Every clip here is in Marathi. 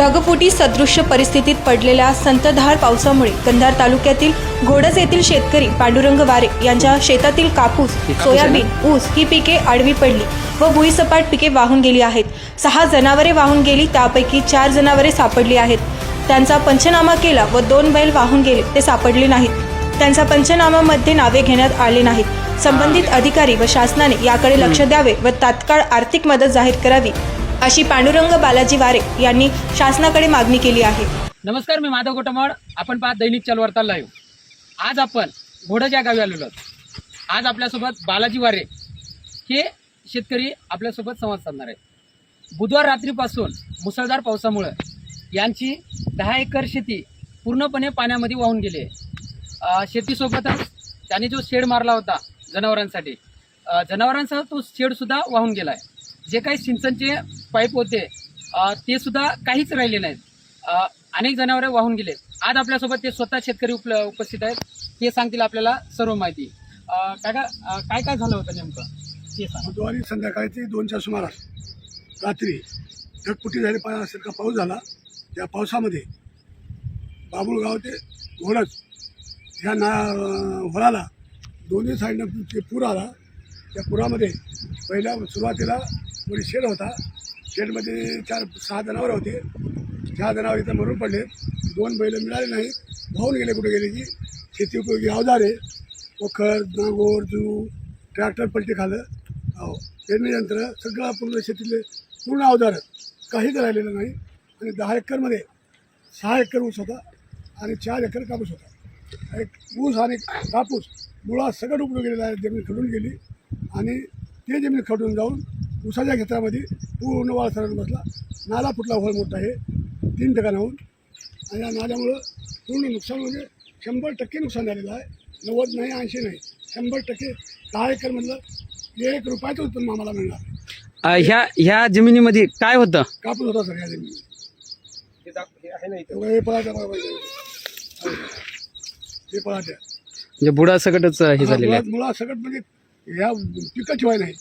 ढगफुटी सदृश्य परिस्थितीत पडलेल्या संतधार पावसामुळे कंधार तालुक्यातील घोडज येथील शेतकरी पांडुरंग वारे यांच्या शेतातील कापूस सोयाबीन ऊस ही पिके आडवी पडली व भुईसपाट पिके वाहून गेली आहेत. सहा जनावरे वाहून गेली त्यापैकी चार जनावरे सापडली आहेत. त्यांचा पंचनामा केला व दोन बैल वाहून गेले ते सापडले नाहीत. त्यांचा पंचनामामध्ये नावे घेण्यात आले नाहीत. संबंधित अधिकारी व शासनाने याकडे लक्ष द्यावे व तात्काळ आर्थिक मदत जाहीर करावी. अशी पांडुरंग बालाजी वारे यांनी शासनाकडे मागणी केली आहे. नमस्कार मी माधव गोटमड आपण पाहत दैनिक चलवार्ता लाईव्ह आज आपण घोडच्या गावी आलेलो आहोत. आज आपल्यासोबत बालाजी वारे हे शेतकरी आपल्यासोबत संवाद साधणार आहेत. बुधवार रात्रीपासून मुसळधार पावसामुळं यांची दहा एकर शेती पूर्णपणे पाण्यामध्ये वाहून गेली आहे. शेतीसोबतच त्याने जो शेड मारला होता जनावरांसाठी जनावरांसह तो शेडसुद्धा वाहून गेला आहे. जे काही सिंचनचे पाईप होते ते सुद्धा काहीच राहिले नाहीत. अनेक जनावरे वाहून गेले आज आपल्यासोबत ते स्वतः शेतकरी उप उपस्थित आहेत. ते सांगतील आपल्याला सर्व माहिती. काय काका काय काय झालं होतं नेमकं? ते सांग. बुधवारी संध्याकाळची दोनच्या सुमारास रात्री ढगपुटी झाली पाण्यासारखा पाऊस झाला. त्या पावसामध्ये बाबुळगाव ते घोडच ह्या ना होळाला दोन्ही साईडनं ते पूर आला त्या पुरामध्ये पहिल्या सुरुवातीला वरी शेड होता. शेडमध्ये चार सहा जनावरं होते. सहा जनावर इथं मरून पडले. दोन बैल मिळाले नाही. वाहून गेले कुठे गेले की? शेती उपयोगी अवजारे पोखर नांगोर जू ट्रॅक्टर पलटी खालं. हो पेरणी यंत्र सगळं पूर्ण शेतीतले पूर्ण अवजार. काहीच राहिलेलं नाही. आणि दहा एकरमध्ये सहा एकर ऊस होता आणि चार एकर कापूस होता. एक ऊस आणि कापूस मुळा सगळं उपयोग गेलेला आहे. जमीन खडून गेली. आणि ते जमीन खडून जाऊन ऊसाच्या क्षेत्रामध्ये पूर्ण वाळ सरण बसला. नाला फुटला होल मोठा आहे. तीन ठिकाणाहून आणि या नाल्यामुळं पूर्ण नुकसान म्हणजे शंभर टक्के नुकसान झालेलं आहे. नव्वद नाही ऐंशी नाही. शंभर टक्के दहा एकरमधलं एक रुपयाचं उत्पन्न आम्हाला मिळणार. ह्या ह्या जमिनीमध्ये काय होतं? कापूस होता सर या जमिनीत. हे पळाट्या. हे म्हणजे बुडा सकटच हे झालेलं आहे. सगळं म्हणजे ह्या पिकं ठेवाय नाही.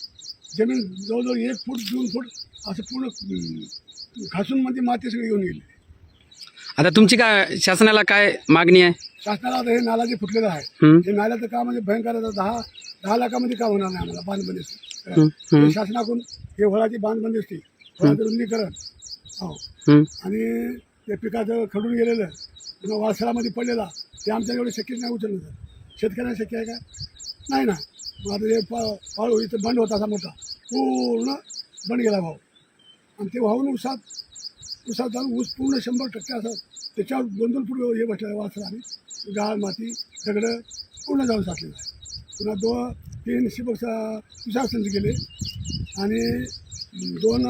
जमीन जवळजवळ एक फूट दोन फूट असं पूर्ण घासून मध्ये माती सगळी घेऊन गेली. आता तुमची काय शासनाला काय मागणी आहे? शासनाला आता हे नाला जे फुटलेलं आहे. हं, नाल्याचं काम म्हणजे भयंकर आहे. दहा दहा लाखामध्ये काम होणार नाही आम्हाला बांधबंदी हं, शासनाकडून हे होळाची बांधबंदी असते. होळाचं रुंदीकरण. हो. आणि ते पिकाचं खडून गेलेलं पुन्हा वासरामध्ये पडलेला ते आमच्या एवढं शक्य नाही उचललं शेतकऱ्यांना शक्य आहे का? नाही ना. मग आता हे पा पाळू इथं बंद होता असा मोठा. पूर्ण बंद गेला भाऊ. आणि ते वाहून उसात उसात जाऊन ऊस पूर्ण शंभर टक्के असं त्याच्यावर दोन फूट हे बसलेलं वासराने. गाळ माती दगडं पूर्ण जाऊन साठलेलं आहे. पुन्हा दोन तीन शिबक तुषार संच गेले. आणि दोन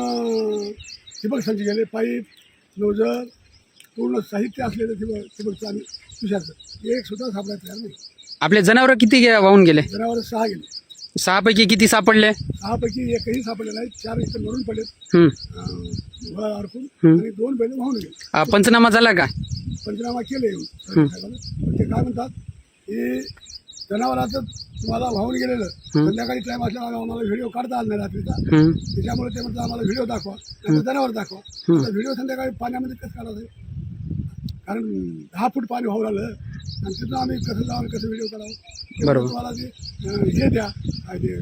ठिबक संच गेले. पाईप नोजर पूर्ण साहित्य असलेलं ठिबक ठिबकचं आणि तुषारचं. एक सुद्धा सापडायचं तयार नाही. आपले जनावर किती गे- वाहून गेले? जनावर सहा गेले. सहा पैकी किती सापडले? सहापैकी एकही सापडले नाही. चार इथं मरून हं. अडकून हं. आणि दोन बैल वाहून गेले. अ, पंचनामा झाला का? पंचनामा केले येऊन. साहेबांनी. पण ते काय म्हणतात की जनावराचं तुम्हाला वाहून गेलेलं. संध्याकाळी टाईम असल्यावर आम्हाला व्हिडिओ काढता आला नाही रात्रीचा. हं, त्याच्यामुळे ते म्हणतात आम्हाला व्हिडिओ दाखवा. जनावर दाखवा. व्हिडिओ संध्याकाळी पाण्यामध्ये कसं काढायचं कारण दहा फूट पाणी वाहून आलं आणि तिथं आम्ही कसं जाऊन कसं व्हिडिओ काढावं ते बरोबर. तुम्हाला ते हे द्या. काय ते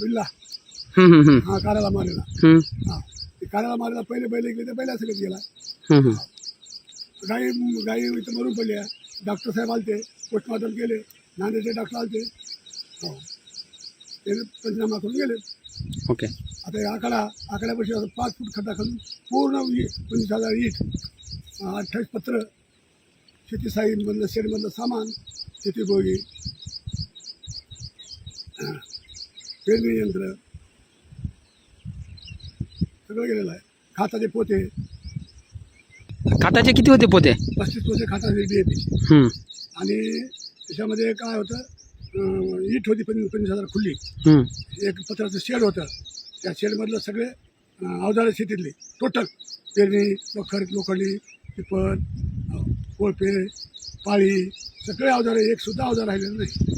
बिल्ला. हं, हं, काढायला मारेला. हं, हा. ते काढायला मारेला पहिले बैल गेले ते बैला सगळं गेला. हं, हं. गाई गाई इथं मरून पडल्या. डॉक्टर साहेब आलते पोस्टमॉर्टम केले. नांदेडचे डॉक्टर आलते. हो. ते पंचनामा करून गेले. ओके आता हे आकडा आकड्यापाशी असं पाच फूट खड्डा खालून पूर्ण वी- पंचवीस हजार ईट अठ्ठावीस पत्र शेती साईमधलं शेडमधलं सामान शेती अं, पेरणी यंत्र सगळं गेलेलं आहे. खाताचे पोते. खाताचे किती होते पोते? पस्तीस पोते खाताचे डी ए पी आणि त्याच्यामध्ये काय होतं अं, ईट होती पण पंचवीस हजार खुल्ली. एक पत्राचं शेड होतं. त्या शेडमधलं सगळे अं, अवजारं शेतीतले. टोटल पेरणी वखर लोखंडी टिपर अं, कोळपे पाळी सगळे अवजारे एकसुद्धा अवजार राहिलेलं नाही